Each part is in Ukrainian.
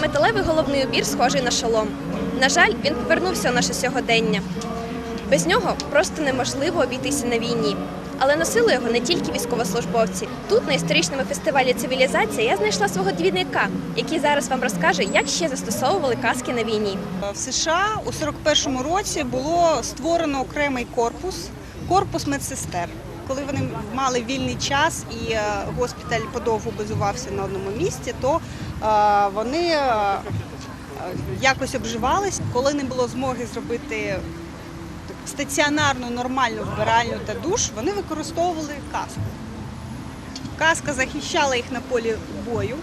Металевий головний убір схожий на шолом. На жаль, він повернувся у наше сьогодення. Без нього просто неможливо обійтися на війні. Але носили його не тільки військовослужбовці. Тут, на історичному фестивалі Цивілізація, я знайшла свого двійника, який зараз вам розкаже, як ще застосовували каски на війні. В США у 41-му році було створено окремий корпус, корпус медсестер. Коли вони мали вільний час і е, госпіталь подовго базувався на одному місці, то вони е, е, якось обживались. Коли не було змоги зробити стаціонарну нормальну вбиральню та душ, вони використовували каску. Каска захищала їх на полі бою.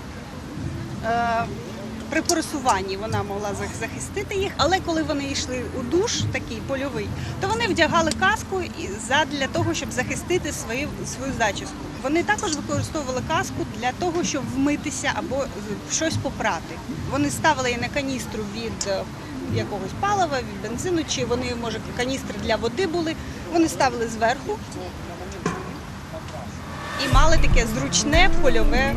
При пересуванні вона могла захистити їх, але коли вони йшли у душ, такий польовий, то вони вдягали каску і задля того, щоб захистити свою, свою зачіску. Вони також використовували каску для того, щоб вмитися або щось попрати. Вони ставили її на каністру від е, якогось палива, від бензину, чи вони, може, каністри для води були. Вони ставили зверху і мали таке зручне польове.